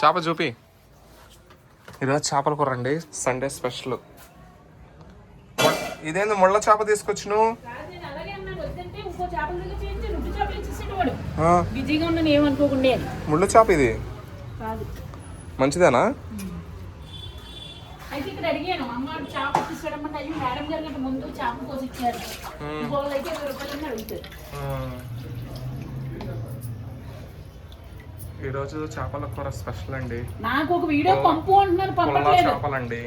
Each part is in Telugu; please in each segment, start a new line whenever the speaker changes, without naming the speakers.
చేప చూపి. ఈరోజు చేపల కూర అండి సండే స్పెషల్. ఇదేంది ముళ్ళ చేప తీసుకొచ్చినావు?
కాదు, నేను అలాగే అన్నాను. వద్దంటే ఇంకో చేపల దగ్గర చేయించి రెండు చేపలు ఇచ్చేసాడు వాడు.
ఆ,
బిజీగా ఉన్నాను ఏమనుకోకుండా అని.
ముళ్ళ చేప ఇది?
కాదు
మంచిదేనా?
అయితే ఇక్కడ అడిగాను అమ్మ చేప తీసుకురమ్మంటే అయ్యి మేడం గారు ముందు చేప కోసి ఇచ్చారు. అయితే ఇరవై రూపాయలు అడుగుతారు.
ఈరోజు చేపల కూర స్పెషల్ అండి.
నాకు ఒక వీడియో పంపు అంటున్నారు పంపట్లేదు.
చేపలండి.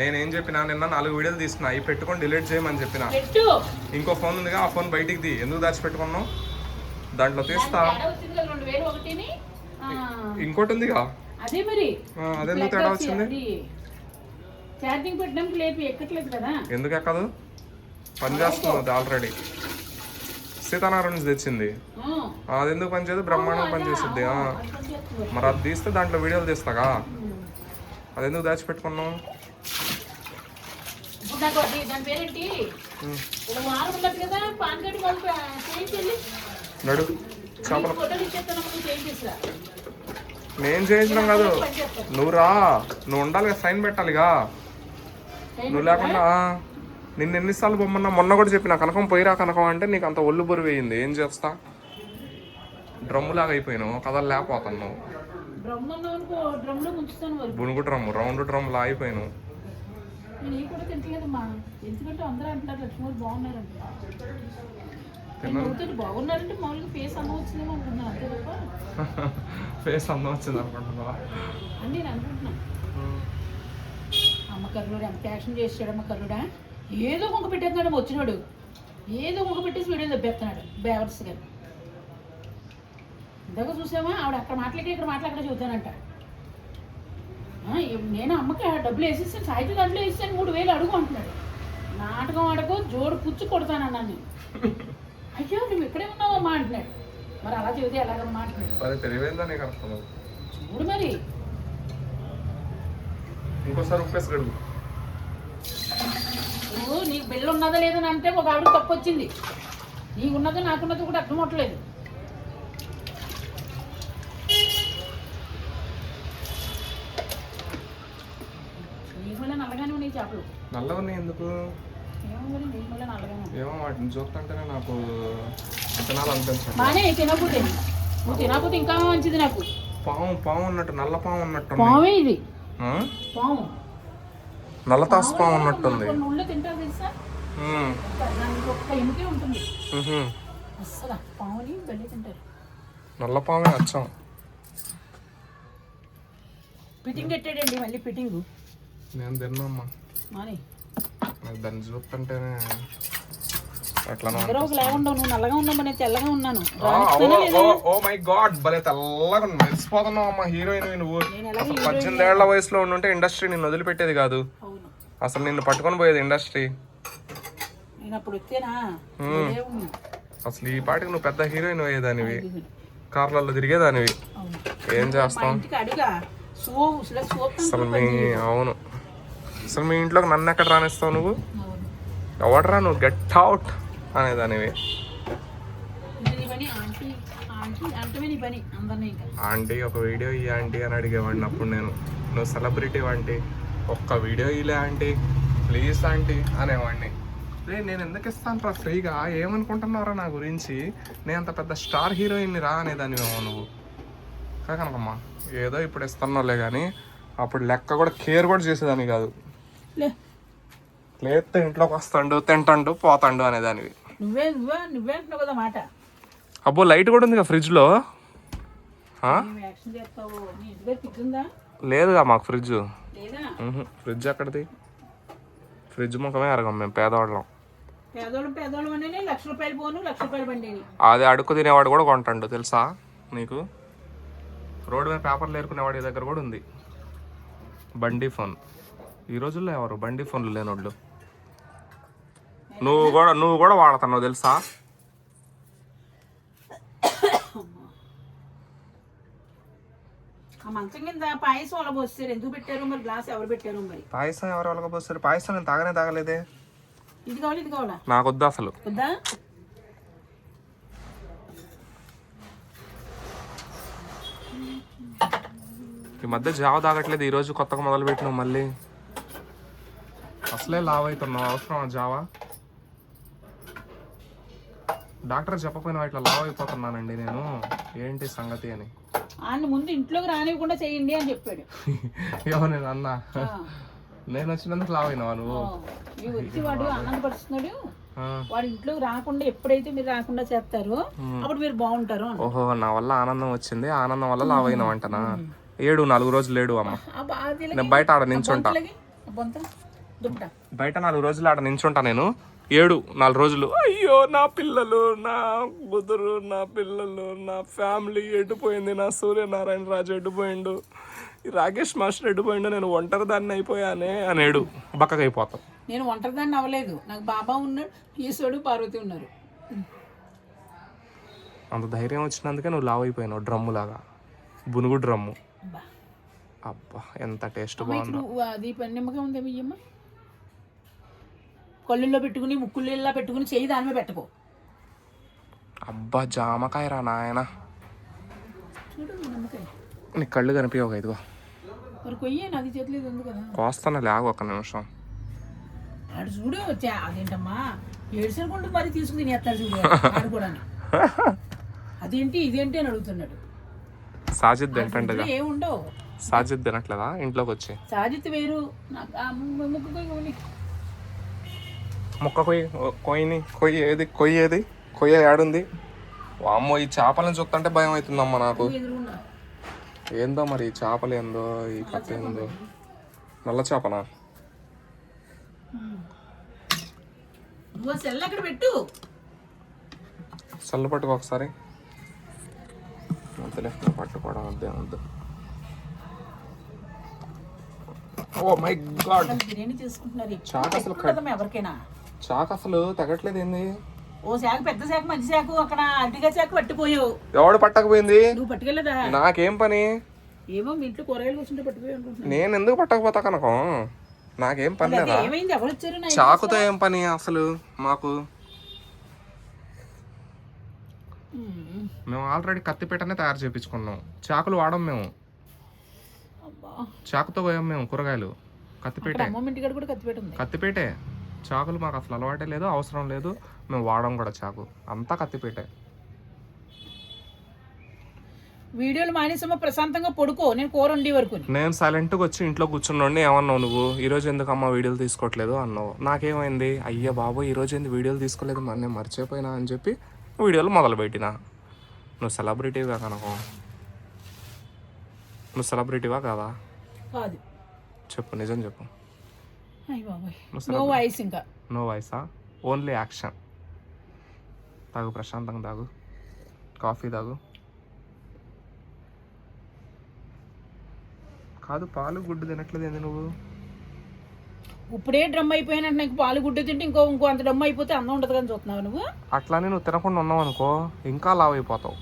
నేనేం చెప్పినా నిన్న నాలుగు వీడియోలు తీసుకున్నా అవి పెట్టుకొని డిలీట్ చేయమని చెప్పిన. ఇంకో ఫోన్ ఉందిగా ఆ ఫోన్ బయటికి తీ. ఎందుకు దాచిపెట్టుకున్నావు? దాంట్లో తీస్తా. ఇంకోటి ఉందిగా?
అదే మరి.
అదెందుకు తేడా వచ్చింది?
ఛార్జింగ్ పెట్టడానికి లేపి ఎక్కట్లేదు కదా.
ఎందుకు ఎక్కదు? పని చేస్తుంది ఆల్రెడీ సీతారాం నుంచి తెచ్చింది. అది ఎందుకు పని చేయదు? బ్రహ్మాండంగా పని చేసిద్ది. ఆ.
అది పని చేస్తుంది.
మరి అది తీస్తే దాంట్లో వీడియోలు తీస్తాగా? అది ఎందుకు
చేయించి
నడు. చేపల నేను చేయించడం కాదు. నువ్వు రా. నువ్వు ఉండాలిగా సైన్ పెట్టాలిగా. నువ్వు లేకుండా నిన్ను ఎన్నిసార్లు పొమ్మన్నా మొన్న కూడా చెప్పిన కనకం పోయిరా కనకం అంటే నీకు అంత ఒళ్ళు బొరు వేయింది ఏం చేస్తా? డ్రమ్ము లాగా అయిపోయినావు కథలు లేకపోతున్నావు. బునుగు డ్రమ్ము రౌండ్ డ్రమ్ లా అయిపోయినావు
ఫేస్
అందం వచ్చింది అనుకుంటున్నావా?
అమ్మ కర్రుడు ఎంత యాక్షన్ చేసాడు అమ్మ కర్రుడా? ఏదో మొక్క పెట్టేస్తున్నాడు వచ్చినాడు. ఏదో మొక్క పెట్టేసి వీడియో దెబ్బేస్తున్నాడు బేవర్స్ గారు. ఇందాక చూసామా ఆవిడ అక్కడ మాట్లాడి ఇక్కడ మాట్లాడి అక్కడ చూద్దానంట. నేను అమ్మకి ఆ డబ్బులు వేసేసాను సాయితీ దాంట్లో వేసాను మూడు వేలు అడుగు అంటున్నాడు. నాటకం ఆడకు జోడు పుచ్చు కొడతానన్నాను నేను అయ్యో నువ్వు ఇక్కడే ఉన్నావమ్మా అంటున్నాడు. మరి అలా చెబితే ఎలాగమ్మా అంటున్నాడు. చూడు మరి.
ఇంకోసారి
నువ్వు నీకు బిల్లు ఉన్నదా లేదని అంటే ఒక ఆవిడ తప్పు వచ్చింది. నీకున్నదో నాకున్నదో కూడా అర్థం అవట్లేదు. నీకు మళ్ళీ నల్లగానే ఉన్నాయి చేపలు.
నల్లగా ఉన్నాయి ఎందుకు?
ఏమో నీకు
వాటిని చూస్తుంటేనే నాకు
బాగానే తినకపోతే నువ్వు తినకపోతే ఇంకా మంచిది నాకు.
పాము పాము ఉన్నట్టు నల్ల పాము ఉన్నట్టు
పామే ఇది. పాము.
నల్ల తాసు పాము ఉన్నట్టుంది నల్ల పామే వచ్చాం
ఫిట్టింగ్ పెట్టాడండి మళ్ళీ ఫిట్టింగ్?
నేను తిన్నమ్మా. దాన్ని చూస్తుంటేనే ఓ మై గాడ్ భలే తెల్లగా. మెరిసిపోతున్నావు అమ్మా హీరోయిన్ నువ్వు. అసలు పద్దెనిమిది ఏళ్ళ వయసులో ఉండుంటే ఇండస్ట్రీ నిన్ను వదిలిపెట్టేది కాదు. అసలు నిన్ను పట్టుకొని పోయేది ఇండస్ట్రీ. అసలు ఈ పాటికి నువ్వు పెద్ద హీరోయిన్ అయ్యేదానివి. కార్లలో తిరిగేదానివి. ఏం చేస్తాం?
అసలు
మీ అవును. అసలు మీ ఇంట్లోకి నన్ను ఎక్కడ రానిస్తావు నువ్వు? ఎవడరా నువ్వు? గెట్ అవుట్ అనేదానివి.
ఆంటీ ఆంటీ అంటే నీ పని అందరినీ ఇంకా.
ఆంటీ ఒక వీడియో ఇయ్య ఆంటీ అని అడిగేవాడిని అప్పుడు నేను. నువ్వు సెలబ్రిటీ ఆంటీ? ఒక్క వీడియో ఇలే ఆంటీ. ప్లీజ్ ఆంటీ అనేవాడిని. రే నేను ఎందుకు ఇస్తాను రా ఫ్రీగా? ఏమనుకుంటున్నారా నా గురించి? నేను అంత పెద్ద స్టార్ హీరోయిన్ని రా అనేదానివేమో నువ్వు. కాకనకమ్మా ఏదో ఇప్పుడు ఇస్తున్నావులే కానీ అప్పుడు లెక్క కూడా కేర్ కూడా చేసేదాన్ని కాదు.
లే.
లేస్తే ఇంట్లోకి వస్తాడు తింటాడు పోతాడు అనేదానివి.
నువ్వే నువ్వే నువ్వే అంటున్నావు కదా మాట.
అబ్బో లైట్ కూడా ఉంది
ఇంటి దగ్గర తిట్టుందా
లేదుగా మాకు ఫ్రిడ్జ్. ఫ్రిడ్జ్ ఎక్కడిది? ఫ్రిడ్జ్ ముఖమే అరగం మేము పేదవాళ్ళం. అది అడుక్కు తినేవాడు కూడా కొంటాడు తెలుసా నీకు? రోడ్డు మీద పేపర్లు ఏరుకునేవాడి దగ్గర కూడా ఉంది. బండి ఫోన్. ఈ రోజుల్లో ఎవరు? బండి ఫోన్లు లేనోళ్ళు. నువ్వు కూడా నువ్వు కూడా వాడుతున్నావు తెలుసా?
మంచం కింద పాయసం అలా పోస్తారు? ఎందుకు పెట్టారు మరి? గ్లాస్ ఎవరు పెట్టారు మరి?
పాయసం ఎవరు వాళ్ళకి పోస్తారు? పాయసం నేను తాగనే తాగలేదే.
ఇది కావాలి ఇది కావాలా?
నాకు వద్దు అసలు.
వద్దా?
ఈ మధ్య జావ తాగట్లేదు ఈ రోజు కొత్తగా మొదలు పెట్టినావు మళ్ళీ. అసలే లావ్ అవుతున్నావు అవసరం జావా? డాక్టర్ చెప్పపోయినా ఇట్లా లావ్ అయిపోతున్నానండి నేను. ఏంటి సంగతి అని.
ఆయన ముందు ఇంట్లోకి రానివ్వకుండా చేయండి అని చెప్పాడు.
ఏమో నేను అన్నా. నేను వచ్చినందుకు లావ్ అయినావా నువ్వు?
ఈ వచ్చి వాడు ఆనందపరుస్తున్నాడు. వాడు ఇంట్లోకి రాకుండా ఎప్పుడైతే మీరు రాకుండా చేస్తారో అప్పుడు మీరు బాగుంటారు
ఓహో నా వల్ల ఆనందం వచ్చింది. ఆనందం వల్ల లావ్ అయినావంటనా ఏడు నాలుగు రోజులు లేడు అమ్మ. నేను బయట ఆడ నించుంటా. బయట నాలుగు రోజులు ఆడ నించుంటా నేను. ఏడు నాలుగు రోజులు. అయ్యో నా పిల్లలు నా బుధురు నా పిల్లలు నా ఫ్యామిలీ ఎడిపోయింది నా సూర్యనారాయణ రాజు ఎడిపోయిండు ఈ రాకేష్ మాస్టర్ ఎడిపోయిండు నేను ఒంటరి దాన్ని అయిపోయానే అనేడు బక్కగా అయిపోతాం.
నేను ఒంటరిదాన్ని అవ్వలేదు. నాకు బాబా ఉన్నాడు ఈశ్వరుడు పార్వతి ఉన్నారు.
అంత ధైర్యం వచ్చినందుకే నువ్వు లావ్ అయిపోయినావు డ్రమ్ము లాగా. బునుగు డ్రమ్ము.
అబ్బా.
అబ్బా ఎంత టేస్ట్ బాగుందో.
అది పని నిమ్మకం ఉందా బియ్యమ్మ కళ్ళుల్లో పెట్టుకుని ముక్కుల్లో పెట్టుకుని చేయి దాని మీద పెట్టుకో.
అబ్బా జామకాయ రా నాయన నీ కళ్ళు కనిపించవు ఇదిగో
మరి కొయ్యే నాది చేతిలో ఇది ఉంది కదా.
కోస్తాను లాగు ఒక నిమిషం.
ఆడు చూడు అదేంటమ్మా ఏడ్చనుకుంటూ మరి తీసుకుని తినేస్తారు చూడు ఆడు కూడా అదేంటి ఇదేంటి అని అడుగుతున్నాడు.
సాజిద్ తింటండి
ఇంట్లో ఏముండవు.
సాజిద్ తినట్లేదా? ఇంట్లోకి వచ్చి
సాజిత్ వేరు. నాకు ఆ ము- ముక్కు కొయ్యి
కొయ్యిని కొయ్యి ఏది కొయ్యి ఏది? కొయ్య ఏడుంది వామ్మో ఈ చేపలను చూస్తుంటే భయం అవుతుందమ్మా నాకు. ఏందో మరి ఈ చేపలు ఏందో ఈ కథ ఏందో. నల్ల చేపనా?
సెల్
పట్టుకో ఒకసారి. నువ్వు పట్టుకోవడం వద్దే వద్దు. Oh my God.
బిర్యానీ చేసుకుంటున్నారు. ఎవరికైనా.
చాకు అసలు తగ్గట్లేదు ఏంది?
ఓ శాఖ పెద్ద శాఖ మంచి శాఖ అక్కడ అడ్డిగా శాఖ పట్టిపోయావు.
ఎవడు పట్టకపోయింది?
నువ్వు పట్టుకెళ్ళదా?
నాకేం పని?
ఏమో మీ ఇంట్లో కూరగాయలు కూర్చుంటే అనుకుంటున్నాను.
నేను ఎందుకు పట్టకపోతా కనుక? నాకేం పని లేదా?
ఏమైంది? ఎవరు వచ్చారు? నా
చాకుతో ఏం పని అసలు మాకు. మేము ఆల్రెడీ కత్తిపీటనే తయారు చేయించుకున్నాం చాకులు వాడం మేము. చాకుతో పోయాం మేము కూరగాయలు. కత్తిపీటే
అమ్మమ్మ ఇంటికాడ కూడా ఉంది.
కత్తిపేటే చాకులు మాకు అసలు అలవాటే లేదు అవసరం లేదు. మేము వాడం కూడా చాకు. అంతా కత్తిపేటే.
వీడియోలు మానేసమ్మ ప్రశాంతంగా పడుకో. నేను కూర వండే వరకు
నేను సైలెంట్గా వచ్చి ఇంట్లో కూర్చున్నోడిని ఏమన్నావు నువ్వు? ఈరోజు ఎందుకు అమ్మ వీడియోలు తీసుకోవట్లేదు అన్నావు? నాకేమైంది? అయ్యా బాబు ఈరోజు ఎందుకు వీడియోలు తీసుకోలేదు? మరి నేను మర్చిపోయినా అని చెప్పి వీడియోలు మొదలుపెట్టినా. నువ్వు సెలబ్రిటీవా కనుక? నువ్వు సెలబ్రిటీవా కాదా. చెప్పు నిజం చెప్పు.
నో వాయిస్ ఇంకా.
నో వాయిసా ఓన్లీ యాక్షన్ తాగు ప్రశాంతంగా తాగు. కాఫీ తాగు. కాదు పాలు గుడ్డు తినట్లేదు ఏంది నువ్వు?
ఇప్పుడే డ్రమ్ అయిపోయినట్టు నాకు పాలు గుడ్డ తింటే ఇంకో ఇంకో అంత డ్రమ్ అయిపోతే అందం ఉండదు కానీ చూస్తున్నావు నువ్వు?
అట్లానే నువ్వు తినకుండా ఉన్నావు అనుకో ఇంకా లావ్ అయిపోతావు.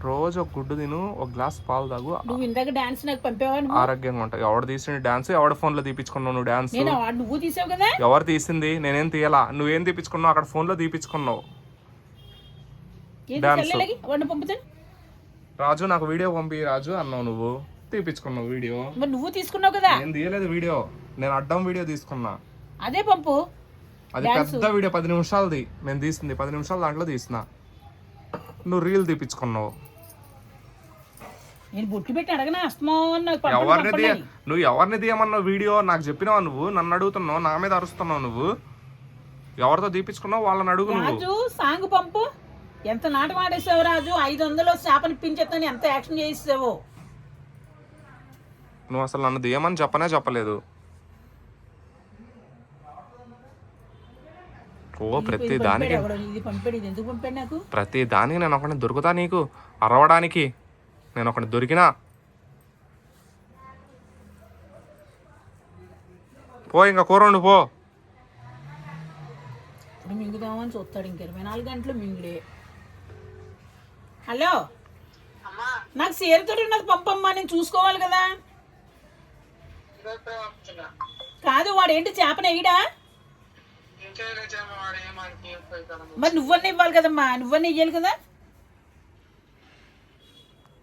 రోజు ఒక గుడ్డు తిను ఒక గ్లాస్ పాలు తాగు.
నువ్వు ఇందాక డాన్స్ నాకు పంపావా నువ్వు?
ఆరోగ్యంగా ఉంటావు ఎవడు తీసిన డాన్స్ ఎవడ ఫోన్లో తీపించుకున్నావు నువ్వు డాన్స్
నువ్వు తీసావు కదా?
ఎవరు తీసింది? నేనేం తీయలా? నువ్వేం తీపించుకున్నావు అక్కడ తీపించుకున్నావు Dance.
చెల్లెలకి వాడిని పంపుతాను
రాజు నాకు వీడియో పంపి రాజు అన్నావు నువ్వు. తీపించుకున్నావు వీడియో.
మరి నువ్వు తీసుకున్నావు కదా?
నేను తీయలేదు వీడియో. నేను అడ్డం వీడియో తీసుకున్నా.
అదే పంపు.
అది పెద్ద వీడియో పది నిమిషాలది. నేను తీసింది. పది నిమిషాలు దాంట్లో తీసిన. నువ్వు రీల్ తీపించుకున్నావు
నేను బొట్లు పెట్టి అడగనా? అస్తమాన్
ఎవరిని తీయ. నువ్వు ఎవరిని తీయమన్నావు వీడియో నాకు చెప్పినావా నువ్వు? నన్ను అడుగుతున్నావు? నా మీద అరుస్తున్నావు నువ్వు? ఎవరితో తీపించుకున్నావు వాళ్ళని అడుగు
రాజు సాంగ్ పంపు. ఎంత నాటకం ఆడేసావు రాజు? ఐదు వందలు చేపని ఇప్పించేస్తాను ఎంత యాక్షన్ చేయిస్తావు
నువ్వు అసలు నన్ను తీయమని చెప్పనే చెప్పలేదు. ఓ ప్రతి దానికి ప్రతి దానికి నేను ఒకటి దొరుకుతా నీకు? అరవడానికి? నేను ఒకటి దొరికినా. పో ఇంకా కూర పో.
ఇప్పుడు మింగుదామని చూస్తాడు ఇంక ఇరవై నాలుగు గంటలు మింగుడే. హలో? నాకు సేరుతో ఉన్నది పంపమ్మా నేను చూసుకోవాలి కదా. కాదు వాడు ఏంటి చేపన వేయడా మరి నువ్వన్నీ ఇవ్వాలి కదమ్మా నువ్వన్నీ ఇయ్యాలి కదా?